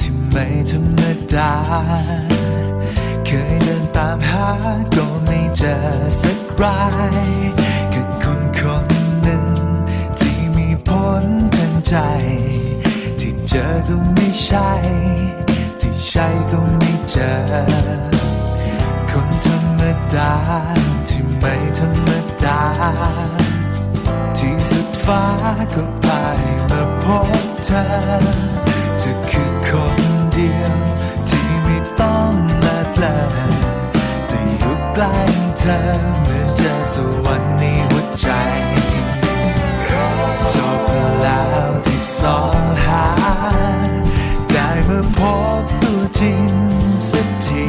ที่ไม่ธรรมดา เคยเดินตามหาก็ไม่เจอสักรายกับคนคนหนึ่ง ที่มีผลทางใจ ที่เจอก็ไม่ใช่ ที่ใช่ก็ไม่เจอ คนธรรมดา ที่ไม่ธรรมดา ที่สุดฟ้าก็ไปมาพบเธอ ธอคือคนเดียว ที่ไม่ต้องละเลงแต่อยู่ใกล้เธอเหมือนเจอสวรรค์ในหัวใจจบแล้วที่สองหา ได้มาพบตัวจริงสักที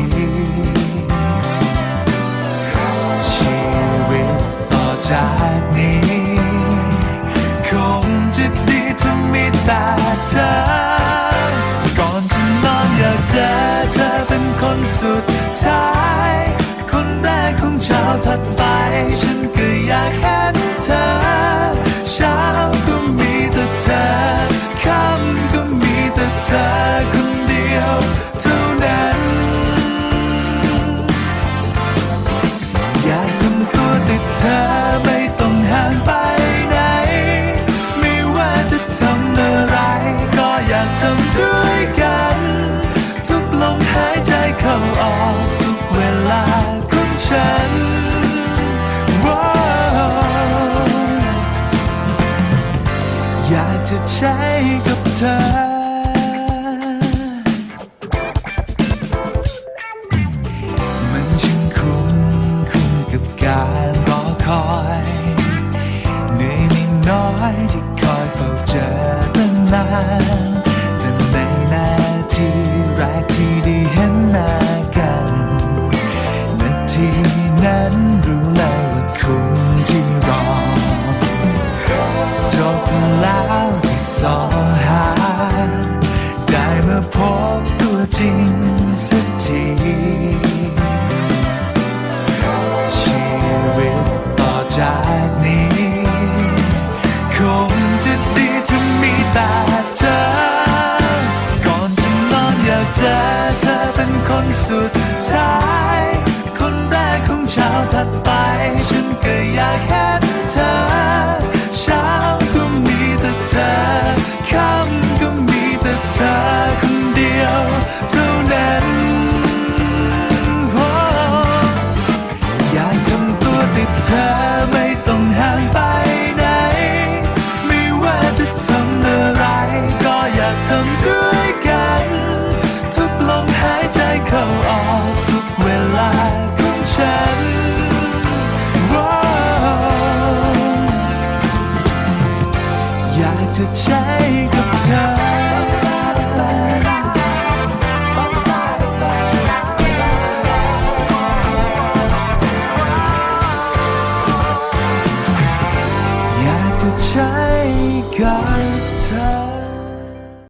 ชีวิตต่อจาก จะใช้กับเธอมันช่างคุ้มคุ้มกับการรอคอยเหนื่อยไม่น้อยที่คอยเฝ้าเจอตั้งนานแต่ในนาทีแรกที่ได้เห็นหน้ากัน นาทีนั้นรู้เลยว่าคุ้มที่รอจบแล้ว สอหา ได้มาพบตัวจริงสักทีชีวิตต่อจากนี้ คงจะดีถ้ามีแต่เธอ ก่อนจะนอนอยากเจอเธอเป็นคนสุดท้าย คนแรกของเช้าถัดไป ฉันก็อยากเห็น ธอไม่ต้องห่างไปไหน ไม่ว่าจะทำอะไร ก็อยากทำด้วยกัน ทุกลมหายใจเข้าออกทุกเวลาของฉันว้าอยากจะใช้ ใช้กัน